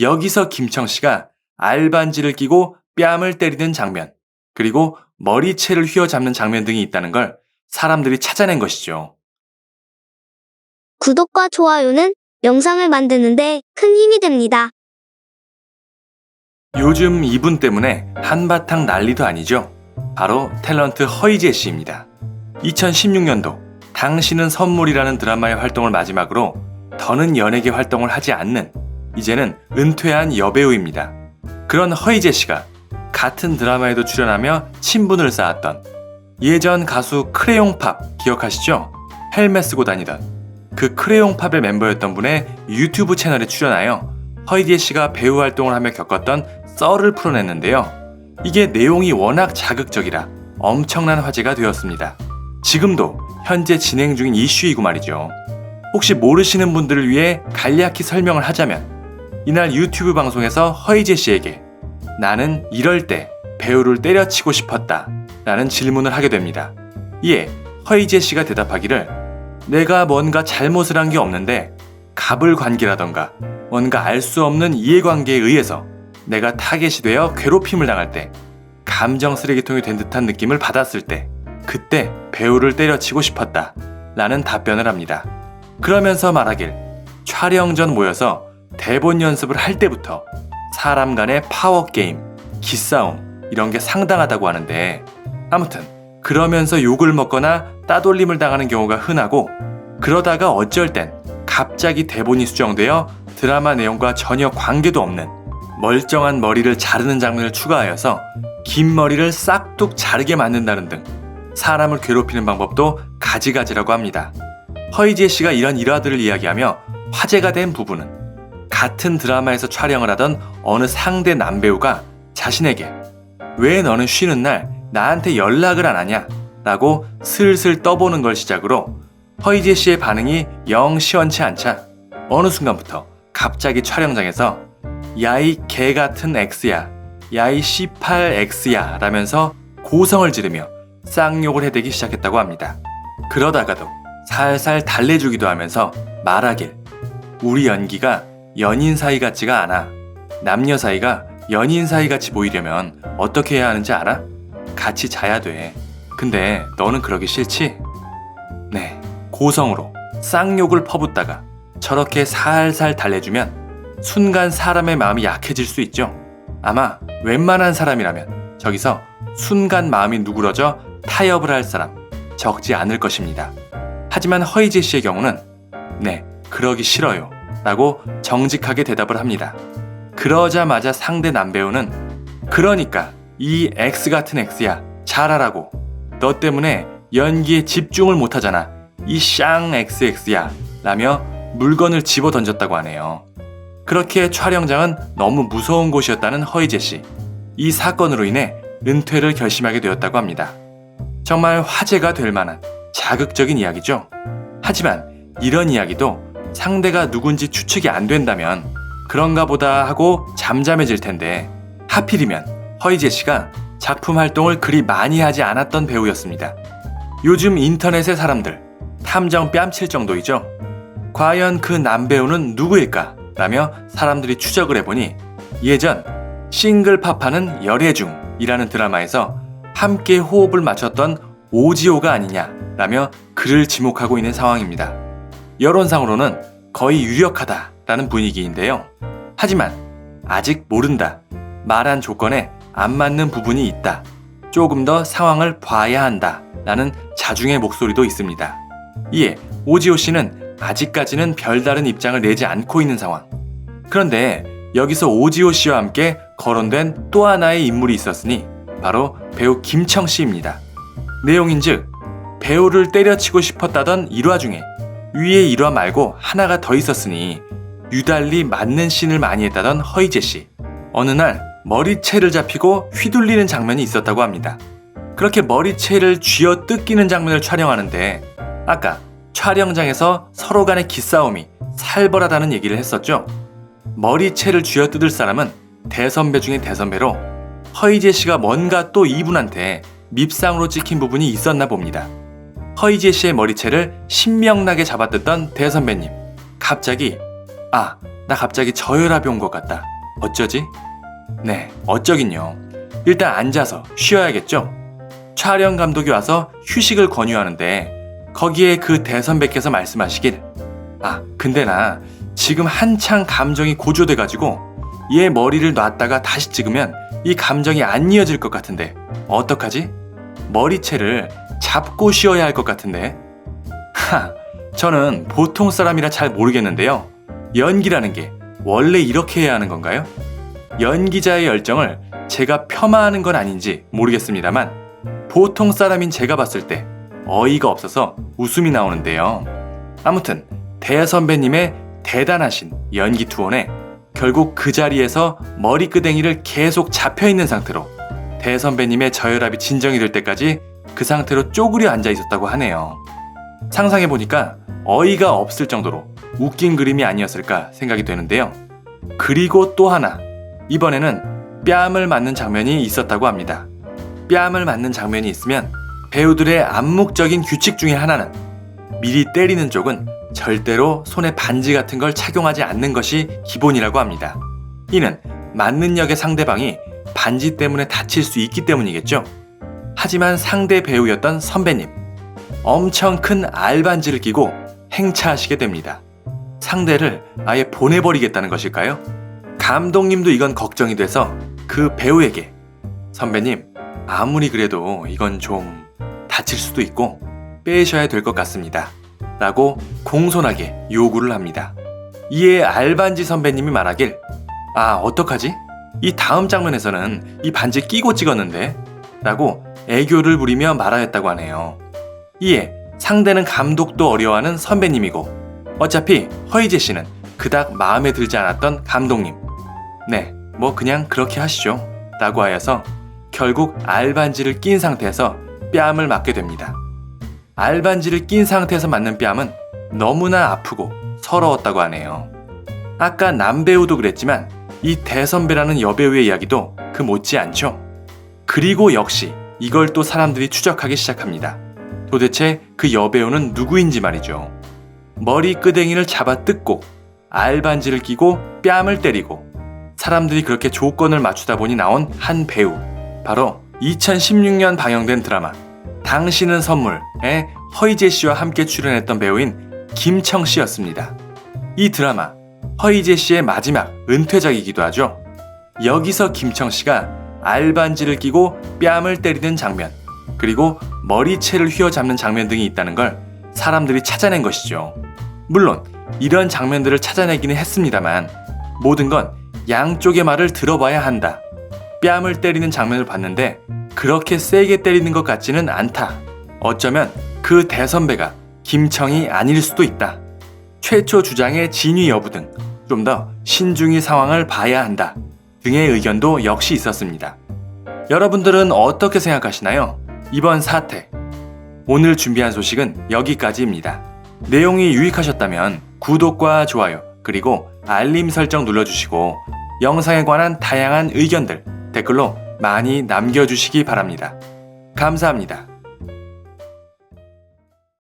여기서 김청 씨가 알반지를 끼고 뺨을 때리는 장면, 그리고 머리채를 휘어잡는 장면 등이 있다는 걸 사람들이 찾아낸 것이죠. 구독과 좋아요는 영상을 만드는데 큰 힘이 됩니다. 요즘 이분 때문에 한바탕 난리도 아니죠. 바로 탤런트 허이제 씨입니다. 2016년도 당신은 선물이라는 드라마의 활동을 마지막으로 더는 연예계 활동을 하지 않는 이제는 은퇴한 여배우입니다. 그런 허이제 씨가 같은 드라마에도 출연하며 친분을 쌓았던 예전 가수 크레용팝 기억하시죠? 헬멧 쓰고 다니던 그 크레용팝의 멤버였던 분의 유튜브 채널에 출연하여 허이제 씨가 배우 활동을 하며 겪었던 썰을 풀어냈는데요. 이게 내용이 워낙 자극적이라 엄청난 화제가 되었습니다. 지금도 현재 진행 중인 이슈이고 말이죠. 혹시 모르시는 분들을 위해 간략히 설명을 하자면 이날 유튜브 방송에서 허이제 씨에게 나는 이럴 때 배우를 때려치고 싶었다 라는 질문을 하게 됩니다. 이에 허이제 씨가 대답하기를 내가 뭔가 잘못을 한 게 없는데 갑을 관계라던가 뭔가 알 수 없는 이해관계에 의해서 내가 타겟이 되어 괴롭힘을 당할 때 감정 쓰레기통이 된 듯한 느낌을 받았을 때 그때 배우를 때려치고 싶었다 라는 답변을 합니다. 그러면서 말하길 촬영 전 모여서 대본 연습을 할 때부터 사람 간의 파워 게임, 기싸움 이런 게 상당하다고 하는데 아무튼 그러면서 욕을 먹거나 따돌림을 당하는 경우가 흔하고 그러다가 어쩔 땐 갑자기 대본이 수정되어 드라마 내용과 전혀 관계도 없는 멀쩡한 머리를 자르는 장면을 추가하여서 긴 머리를 싹둑 자르게 만든다는 등 사람을 괴롭히는 방법도 가지가지라고 합니다. 허이지혜 씨가 이런 일화들을 이야기하며 화제가 된 부분은 같은 드라마에서 촬영을 하던 어느 상대 남배우가 자신에게 왜 너는 쉬는 날 나한테 연락을 안 하냐? 라고 슬슬 떠보는 걸 시작으로 허이지혜 씨의 반응이 영 시원치 않자 어느 순간부터 갑자기 촬영장에서 야이 개 같은 X야, 야이 C8X야 라면서 고성을 지르며 쌍욕을 해대기 시작했다고 합니다. 그러다가도 살살 달래주기도 하면서 말하길 우리 연기가 연인 사이 같지가 않아. 남녀 사이가 연인 사이 같이 보이려면 어떻게 해야 하는지 알아? 같이 자야 돼. 근데 너는 그러기 싫지? 네, 고성으로 쌍욕을 퍼붓다가 저렇게 살살 달래주면 순간 사람의 마음이 약해질 수 있죠. 아마 웬만한 사람이라면 저기서 순간 마음이 누그러져 타협을 할 사람 적지 않을 것입니다. 하지만 허이제 씨의 경우는 네, 그러기 싫어요. 라고 정직하게 대답을 합니다. 그러자마자 상대 남배우는 그러니까 이 X 같은 X야 잘하라고 너 때문에 연기에 집중을 못하잖아 이 쌍 XX야 라며 물건을 집어 던졌다고 하네요. 그렇게 촬영장은 너무 무서운 곳이었다는 허이제 씨. 이 사건으로 인해 은퇴를 결심하게 되었다고 합니다. 정말 화제가 될 만한 자극적인 이야기죠. 하지만 이런 이야기도 상대가 누군지 추측이 안 된다면 그런가 보다 하고 잠잠해질 텐데 하필이면 허이제 씨가 작품 활동을 그리 많이 하지 않았던 배우였습니다. 요즘 인터넷의 사람들 탐정 뺨칠 정도이죠. 과연 그 남배우는 누구일까? 라며 사람들이 추적을 해보니 예전 싱글 팝하는 열애중이라는 드라마에서 함께 호흡을 맞췄던 오지오가 아니냐 라며 그를 지목하고 있는 상황입니다. 여론상으로는 거의 유력하다라는 분위기인데요. 하지만 아직 모른다. 말한 조건에 안 맞는 부분이 있다. 조금 더 상황을 봐야 한다. 라는 자중의 목소리도 있습니다. 이에 오지오 씨는 아직까지는 별다른 입장을 내지 않고 있는 상황. 그런데 여기서 오지오 씨와 함께 거론된 또 하나의 인물이 있었으니 바로 배우 김청 씨입니다. 내용인 즉 배우를 때려치고 싶었다던 일화 중에 위의 일화 말고 하나가 더 있었으니 유달리 맞는 씬을 많이 했다던 허이제 씨. 어느 날 머리채를 잡히고 휘둘리는 장면이 있었다고 합니다. 그렇게 머리채를 쥐어 뜯기는 장면을 촬영하는데 아까 촬영장에서 서로 간의 기싸움이 살벌하다는 얘기를 했었죠. 머리채를 쥐어 뜯을 사람은 대선배 중에 대선배로 허이제 씨가 뭔가 또 이분한테 밉상으로 찍힌 부분이 있었나 봅니다. 허이제 씨의 머리채를 신명나게 잡아뜯던 대선배님. 갑자기 아 나 갑자기 저혈압이 온 것 같다. 어쩌지? 네, 어쩌긴요. 일단 앉아서 쉬어야겠죠? 촬영 감독이 와서 휴식을 권유하는데 거기에 그 대선배께서 말씀하시길 아, 근데 나 지금 한창 감정이 고조돼가지고 얘 머리를 놨다가 다시 찍으면 이 감정이 안 이어질 것 같은데 어떡하지? 머리채를 잡고 쉬어야 할 것 같은데 하, 저는 보통 사람이라 잘 모르겠는데요. 연기라는 게 원래 이렇게 해야 하는 건가요? 연기자의 열정을 제가 폄하하는 건 아닌지 모르겠습니다만 보통 사람인 제가 봤을 때 어이가 없어서 웃음이 나오는데요. 아무튼 대선배님의 대단하신 연기 투혼에 결국 그 자리에서 머리끄댕이를 계속 잡혀 있는 상태로 대선배님의 저혈압이 진정이 될 때까지 그 상태로 쪼그려 앉아 있었다고 하네요. 상상해 보니까 어이가 없을 정도로 웃긴 그림이 아니었을까 생각이 되는데요. 그리고 또 하나 이번에는 뺨을 맞는 장면이 있었다고 합니다. 뺨을 맞는 장면이 있으면 배우들의 암묵적인 규칙 중에 하나는 미리 때리는 쪽은 절대로 손에 반지 같은 걸 착용하지 않는 것이 기본이라고 합니다. 이는 맞는 역의 상대방이 반지 때문에 다칠 수 있기 때문이겠죠. 하지만 상대 배우였던 선배님, 엄청 큰 알반지를 끼고 행차하시게 됩니다. 상대를 아예 보내버리겠다는 것일까요? 감독님도 이건 걱정이 돼서 그 배우에게 선배님, 아무리 그래도 이건 좀 다칠 수도 있고 빼셔야 될 것 같습니다. 라고 공손하게 요구를 합니다. 이에 알반지 선배님이 말하길 아 어떡하지? 이 다음 장면에서는 이 반지 끼고 찍었는데 라고 애교를 부리며 말하였다고 하네요. 이에 상대는 감독도 어려워하는 선배님이고 어차피 허이제 씨는 그닥 마음에 들지 않았던 감독님. 네, 뭐 그냥 그렇게 하시죠. 라고 하여서 결국 알반지를 낀 상태에서 뺨을 맞게 됩니다. 알반지를 낀 상태에서 맞는 뺨은 너무나 아프고 서러웠다고 하네요. 아까 남배우도 그랬지만 이 대선배라는 여배우의 이야기도 그 못지 않죠. 그리고 역시 이걸 또 사람들이 추적하기 시작합니다. 도대체 그 여배우는 누구인지 말이죠. 머리 끄댕이를 잡아 뜯고 알반지를 끼고 뺨을 때리고 사람들이 그렇게 조건을 맞추다 보니 나온 한 배우. 바로 2016년 방영된 드라마 당신은 선물에 허이제 씨와 함께 출연했던 배우인 김청 씨였습니다. 이 드라마 허이제 씨의 마지막 은퇴작이기도 하죠. 여기서 김청 씨가 알반지를 끼고 뺨을 때리는 장면, 그리고 머리채를 휘어잡는 장면 등이 있다는 걸 사람들이 찾아낸 것이죠. 물론 이런 장면들을 찾아내기는 했습니다만 모든 건 양쪽의 말을 들어봐야 한다. 뺨을 때리는 장면을 봤는데 그렇게 세게 때리는 것 같지는 않다. 어쩌면 그 대선배가 김청이 아닐 수도 있다. 최초 주장의 진위 여부 등 좀 더 신중히 상황을 봐야 한다. 등의 의견도 역시 있었습니다. 여러분들은 어떻게 생각하시나요? 이번 사태. 오늘 준비한 소식은 여기까지입니다. 내용이 유익하셨다면 구독과 좋아요, 그리고 알림 설정 눌러주시고 영상에 관한 다양한 의견들 댓글로 많이 남겨주시기 바랍니다. 감사합니다.